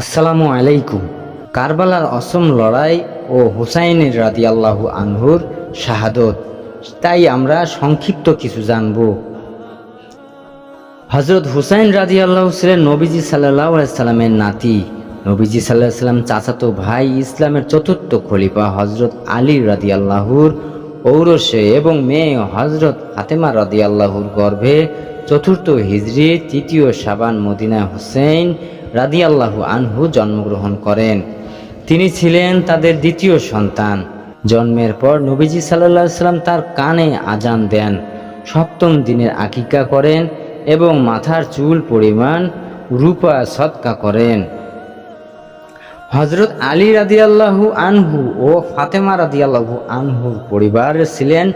আসসালামু আলাইকুম। কারবালার অসম লড়াই ও হুসাইনের রাদি আল্লাহু আনহুর শাহাদত। তাই আমরা সংক্ষিপ্ত কিছু জানব। হজরত হুসাইন রাজি আল্লাহ ছিলেন নবীজি সাল্লাহ সাল্লামের নাতি। নবীজি সাল্লাহ সাল্লাম চাচাতো ভাই ইসলামের চতুর্থ খলিফা হজরত আলী রাদি আল্লাহুর ঔরসে এবং মেয়ে হজরত রাদি আল্লাহুর গর্ভে চতুর্থ হিজরি, তৃতীয় সাবান মদিনা হুসেন রাদি আল্লাহু আনহু জন্মগ্রহণ করেন। তিনি ছিলেন তাদের দ্বিতীয় সন্তান। জন্মের পর নবীজি সাল্লাহ সাল্লাম তার কানে আজান দেন, সপ্তম দিনের আকিকা করেন এবং মাথার চুল পরিমাণ রূপা সৎকা করেন। হজরত আলী রাদিয়াল্লাহু আনহু ও ফাতেমা রাদিয়াল্লাহু আনহুর পরিবার ছিলেন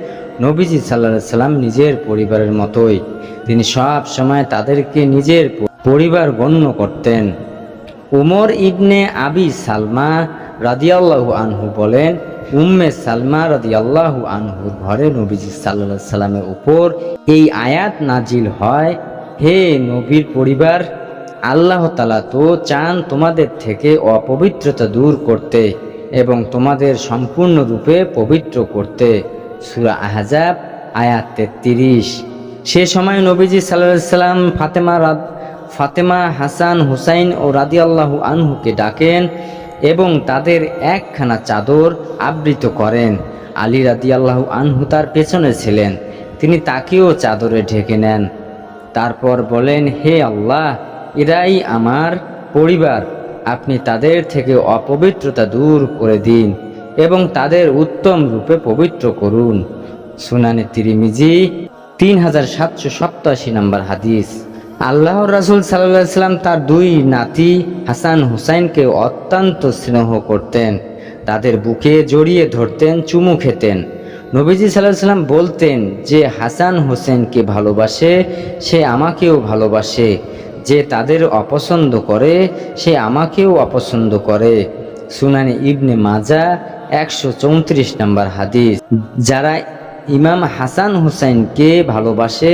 নবীজি সাল্লাহ সাল্লাম নিজের পরিবারের মতোই। তিনি সব সময় তাদেরকে নিজের পরিবার গণ্য করতেন। উমর ইবনে আবি সালমা রাদিয়াল্লাহু আনহু বলেন, উম্মে সালমা রাদিয়াল্লাহু আনহুর ঘরে নবীজি সাল্লাহ সাল্লামের উপর এই আয়াত নাজিল হয়, হে নবীর পরিবার আল্লাহ তালা তো চান তোমাদের থেকে অপবিত্রতা দূর করতে এবং তোমাদের সম্পূর্ণরূপে পবিত্র করতে। সুরা আহজাব, আয়াত তেত্রিশ। সে সময় নবীজি সাল্লাহ সাল্লাম ফাতেমা রাদ, ফাতেমা হাসান হুসাইন ও রাদিয়াল্লাহু আনহুকে ডাকেন এবং তাদের একখানা চাদর আবৃত করেন। আলী রাদিয়াল্লাহু আনহু তার পেছনে ছিলেন। তিনি তাকেও চাদরে ঢেকে নেন। তারপর বলেন, হে আল্লাহ এরাই আমার পরিবার। আপনি তাদের থেকে অপবিত্রতা দূর করে দিন এবং তাদের উত্তম রূপে পবিত্র করুন। সুনানে তিরিমিজি তিন হাজার সাতশো সপ্তাশি নম্বর হাদিস। আল্লাহর রাসুল সাল্লাম তার দুই নাতি হাসান হুসাইনকে অত্যন্ত স্নেহ করতেন। তাদের বুকে জড়িয়ে ধরতেন, চুমু খেতেন। নবীজি সাল্লাহ সাল্লাম বলতেন যে, হাসান হোসেনকে ভালোবাসে, সে আমাকেও ভালোবাসে। যে তাদের অপছন্দ করে, সে আমাকেও অপছন্দ করে। সুনানি ইবনে মাজা একশো চৌত্রিশ নম্বর হাদিস। যারা ইমাম হাসান হুসাইনকে ভালোবাসে,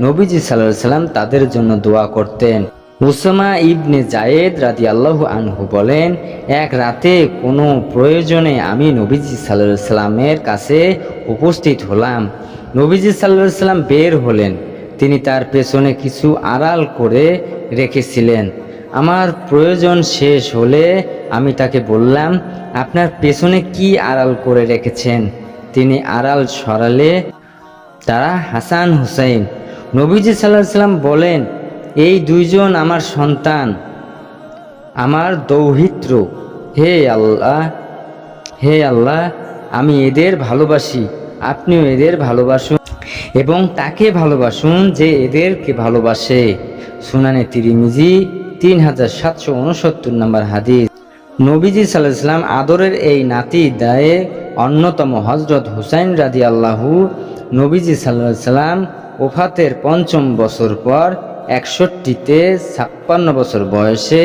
নবীজি সাল্লাহ সাল্লাম তাদের জন্য দোয়া করতেন। উসামা ইবনে জায়েদ রাদি আল্লাহ আনহু বলেন, এক রাতে কোনো প্রয়োজনে আমি নবীজি সাল্লাহ সাল্লামের কাছে উপস্থিত হলাম। নবীজি সাল্লাহ সাল্লাম বের হলেন। তিনি তার পেছনে কিছু আড়াল করে রেখেছিলেন। আমার প্রয়োজন শেষ হলে আমি তাকে বললাম, আপনার পেছনে কি আড়াল করে রেখেছেন? তিনি আড়াল সরালে, তারা হাসান হুসাইন। নবীজি সাল্লাহ সাল্লাম বলেন, এই দুইজন আমার সন্তান, আমার দৌহিত্র। হে আল্লাহ হে আল্লাহ, আমি এদের ভালোবাসি। আপনিও এদের ভালোবাসুন। এবং তাকে ভালোবাসুন যে এদেরকে ভালোবাসে। সুনানে তিরিমিজি তিন হাজার সাতশো উনসত্তর নম্বর হাদিস। নবীজি সাল্লাম আদরের এই নাতি দায়ে অন্যতম হজরত হুসাইন রাদি আল্লাহু নবীজি সাল্লাম ওফাতের পঞ্চম বছর পর একষট্টিতে ছাপ্পান্ন বছর বয়সে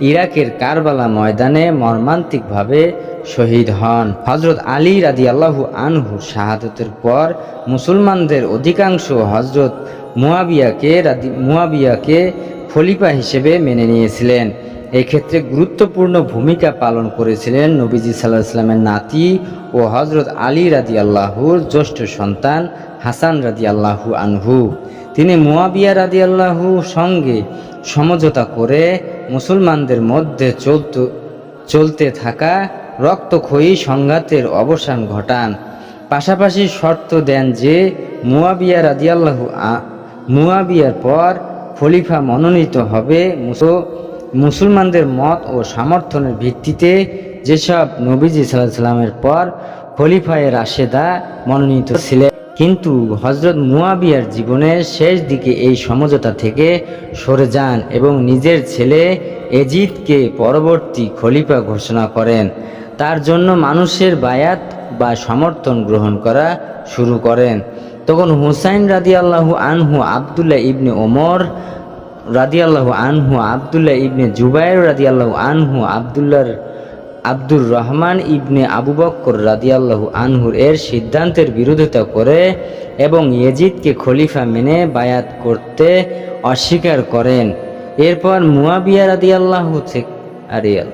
ইরাকের কারবালা ময়দানে মর্মান্তিকভাবে শহীদ হন। হজরত আলী রাদি আল্লাহু আনহু শাহাদতের পর মুসলমানদের অধিকাংশ হজরত মুয়াবিয়াকে রাদি মুয়াবিয়াকে খলিফা হিসেবে মেনে নিয়েছিলেন। এই ক্ষেত্রে গুরুত্বপূর্ণ ভূমিকা পালন করেছিলেন নবীজি সাল্লাহ সাল্লামের নাতি ও হজরত আলী রাদি আল্লাহুর জ্যেষ্ঠ সন্তান হাসান রাদি আল্লাহু আনহু। তিনি মুয়াবিয়া রাদি আল্লাহু সঙ্গে সমঝোতা করে মুসলমানদের মধ্যে চলত, চলতে থাকা রক্তক্ষয়ী সংঘাতের অবসান ঘটান। পাশাপাশি শর্ত দেন যে, মুয়াবিয়া রাদিয়াল্লাহু মুয়াবিয়ার পর খলিফা মনোনীত হবে মুসলমানদের মত ও সমর্থনের ভিত্তিতে যেসব নবীজি সাল্লাহ সাল্লামের পর খলিফায় রাশেদা মনোনীত ছিলেন। কিন্তু হজরত মুয়াবিয়ার জীবনের শেষ দিকে এই সমঝোতা থেকে সরে যান এবং নিজের ছেলে এজিদকে পরবর্তী খলিফা ঘোষণা করেন। তার জন্য মানুষের বায়াত বা সমর্থন গ্রহণ করা শুরু করেন। তখন হুসাইন রাদি আল্লাহু আনহু, আবদুল্লাহ ইবনে ওমর রাদি আল্লাহু আনহু, আবদুল্লাহ ইবনে জুবাইর রাদি আল্লাহু আনহু আবদুল্লার আব্দুর রহমান ইবনে আবু বক্কর রাদিয়াল্লাহু আনহুর এর সিদ্ধান্তের বিরোধিতা করে এবং ইয়েজিদকে খলিফা মেনে বায়াত করতে অস্বীকার করেন। এরপর মুয়াবিয়া রাদিয়াল্লাহু আরিয়াল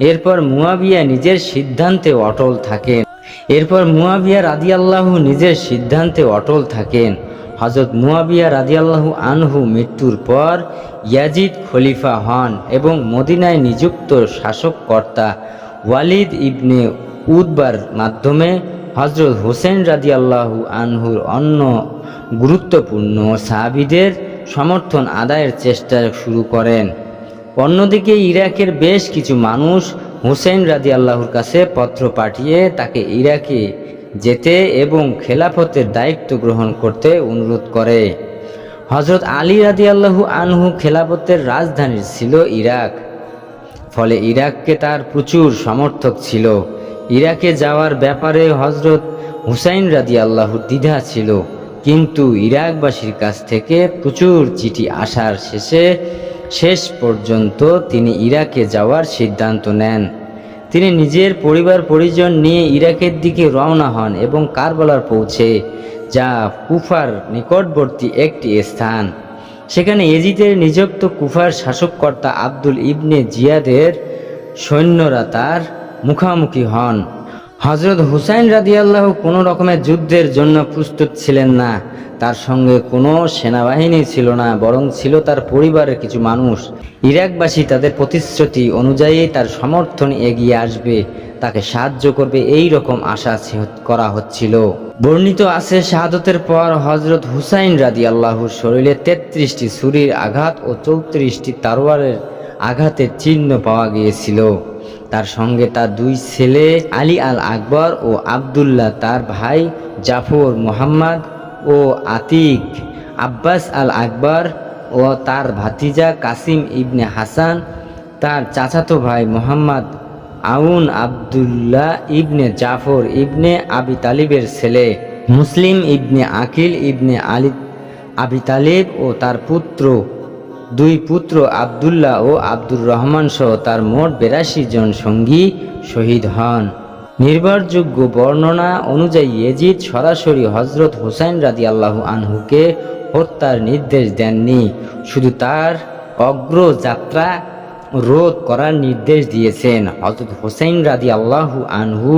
এরপর মুয়াবিয়া নিজের সিদ্ধান্তে অটল থাকেন। এরপর মুয়াবিয়া রাদিয়াল্লাহু নিজের সিদ্ধান্তে অটল থাকেন। হজরত মুয়াবিয়া রাদিয়াল্লাহু আনহু মৃত্যুর পর ইয়াজিদ খলিফা হন এবং মদিনায় নিযুক্ত শাসককর্তা ওয়ালিদ ইবনে উদ্বার মাধ্যমে হজরত হোসেন রাদিয়াল্লাহু আনহুর অন্য গুরুত্বপূর্ণ সাহাবিদের সমর্থন আদায়ের চেষ্টা শুরু করেন। অন্যদিকে ইরাকের বেশ কিছু মানুষ হুসেন রাদি আল্লাহর কাছে পত্র পাঠিয়ে তাকে ইরাকে যেতে এবং খেলাফতের দায়িত্ব গ্রহণ করতে অনুরোধ করে। হজরত আলী রাদি আল্লাহু আনহু খেলাফতের রাজধানী ছিল ইরাক। ফলে ইরাককে তার প্রচুর সমর্থক ছিল। ইরাকে যাওয়ার ব্যাপারে হজরত হুসাইন রাদি আল্লাহর দ্বিধা ছিল। কিন্তু ইরাকবাসীর কাছ থেকে প্রচুর চিঠি আসার শেষে শেষ পর্যন্ত তিনি ইরাকে যাওয়ার সিদ্ধান্ত নেন। তিনি নিজের পরিবার পরিজন নিয়ে ইরাকের দিকে রওনা হন এবং কারবালার পৌঁছে যা কুফার নিকটবর্তী একটি স্থান। সেখানে এজিদের নিযুক্ত কুফার শাসককর্তা আব্দুল ইবনে জিয়াদের সৈন্যরা তার মুখামুখি হন। হজরত হুসাইন রাদিয়াল্লাহ কোনো রকমের যুদ্ধের জন্য প্রস্তুত ছিলেন না। তার সঙ্গে কোনো সেনাবাহিনী ছিল না, বরং ছিল তার পরিবারের কিছু মানুষ। ইরাকবাসী তাদের প্রতিশ্রুতি অনুযায়ী তার সমর্থন এগিয়ে আসবে, তাকে সাহায্য করবে এই রকম আশা করা হচ্ছিল। বর্ণিত আছে, শাহাদতের পর হজরত হুসাইন রাদি আল্লাহর শরীরে তেত্রিশটি ছুরির আঘাত ও চৌত্রিশটি তারোয়ারের আঘাতের চিহ্ন পাওয়া গিয়েছিল। তার সঙ্গে তার দুই ছেলে আলী আল আকবর ও আবদুল্লাহ, তার ভাই জাফর মোহাম্মদ ও আতিক, আব্বাস আল আকবর ও তার ভাতিজা কাসিম ইবনে হাসান, তার চাচাতো ভাই মোহাম্মদ আউন আবদুল্লাহ ইবনে জাফর ইবনে আবি তালিবের ছেলে, মুসলিম ইবনে আকিল ইবনে আলী, আবি তালিব ও তার পুত্র, দুই পুত্র আবদুল্লাহ ও আব্দুর রহমান সহ তার মোট বেরাশি জন সঙ্গী শহীদ হন। নির্ভরযোগ্য বর্ণনা অনুযায়ী এজিদ সরাসরি হজরত হুসাইন রাদি আল্লাহ আনহুকে হত্যার নির্দেশ দেননি। শুধু তার অগ্রযাত্রা রোধ করার নির্দেশ দিয়েছেন। হজরত হোসেন রাদি আল্লাহু আনহু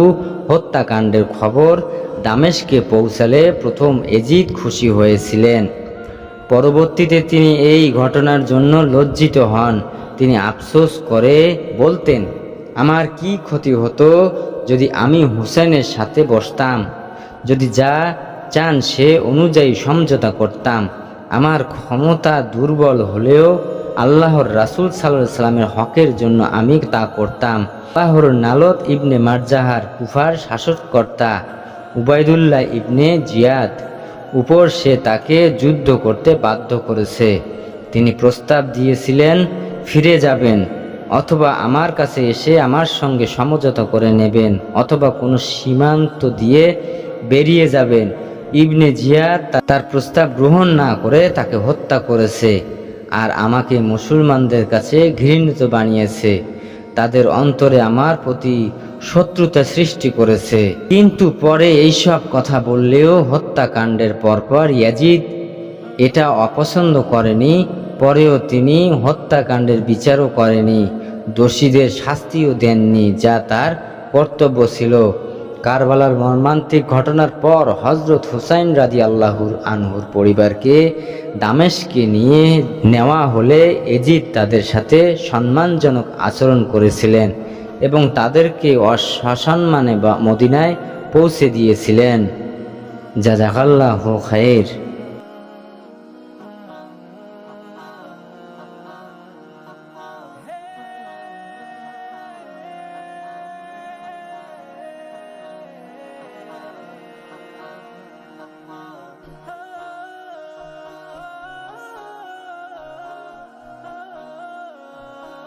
হত্যাকাণ্ডের খবর দামেশকে পৌঁছালে প্রথম এজিদ খুশি হয়েছিলেন। পরবর্তীতে তিনি এই ঘটনার জন্য লজ্জিত হন। তিনি আফসোস করে বলতেন, আমার কি ক্ষতি হতো? যদি আমি হুসেনের সাথে বসতাম, যদি যা চান সে অনুযায়ী সমঝোতা করতাম, আমার ক্ষমতা দুর্বল হলেও আল্লাহর রাসূল সাল্লাহ সাল্লামের হকের জন্য আমি তা করতাম। আল্লাহর নালত ইবনে মারজাহার কুফার শাসককর্তা উবায়দুল্লাহ ইবনে জিয়াদ উপর সে তাকে যুদ্ধ করতে বাধ্য করেছে। তিনি প্রস্তাব দিয়েছিলেন, ফিরে যাবেন। অথবা আমার কাছে এসে আমার সঙ্গে সমঝোতা করে নেবেন, অথবা কোনো সীমান্ত দিয়ে বেরিয়ে যাবেন। ইবনে জিয়াদ তার প্রস্তাব গ্রহণ না করে তাকে হত্যা করেছে আর আমাকে মুসলমানদের কাছে ঘৃণিত বানিয়েছে। তাদের অন্তরে আমার প্রতি শত্রুতা সৃষ্টি করেছে। কিন্তু পরে এইসব কথা বললেও হত্যাকাণ্ডের পরপর ইয়াজিদ এটা অপছন্দ করেনি, পরেও তিনি হত্যাকাণ্ডের বিচারও করেনি। দোষীদের শাস্তিও দেননি, যা তার কর্তব্য ছিল। কারবালার মর্মান্তিক ঘটনার পর হজরত হুসাইন রাজি আল্লাহুর আনহুর পরিবারকে দামেশকে নিয়ে নেওয়া হলে এজিদ তাদের সাথে সম্মানজনক আচরণ করেছিলেন এবং তাদেরকে অসম্মানে বা মদিনায় পৌঁছে দিয়েছিলেন। জাজাকাল্লাহ খায়ের।